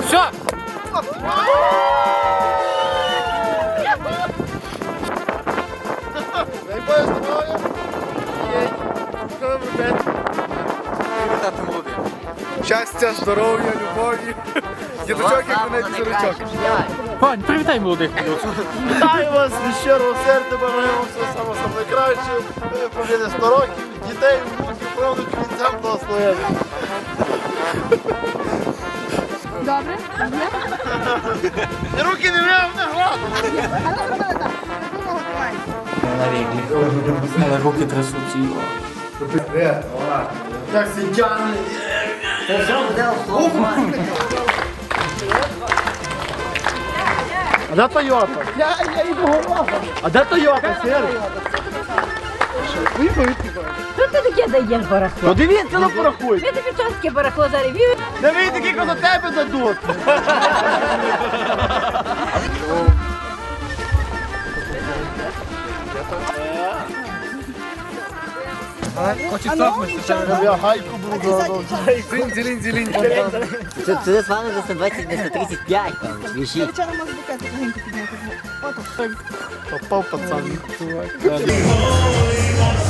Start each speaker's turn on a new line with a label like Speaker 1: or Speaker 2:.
Speaker 1: Все!
Speaker 2: Вітати молодих!
Speaker 1: Щастя, здоров'я, любові! Дідочок, як мене дідочок.
Speaker 2: Вань, привітай молодих.
Speaker 3: Вітаю вас, щиро серця, бажаємо все саме найкраще. Е, Побіди 100 років, дітей, внуків, правнуків, від цього благословення.
Speaker 4: Добре?
Speaker 3: Руки не м'яв, не гладу.
Speaker 2: Але руки трясуться.
Speaker 3: Так сидяни. А де Тойота? Я, я йду голова. А де Тойота, Сергій?
Speaker 4: Що ти таке даєш барахло?
Speaker 3: Подивіться на порахуй.
Speaker 4: Я тобі частки барахло зараз вів.
Speaker 3: Ви такі, до тебе дадуть.
Speaker 2: Хоче цапнутися.
Speaker 3: Я гайку буду
Speaker 5: туди з вами за 120 на 135 там, свіжі.
Speaker 3: Попав пацан.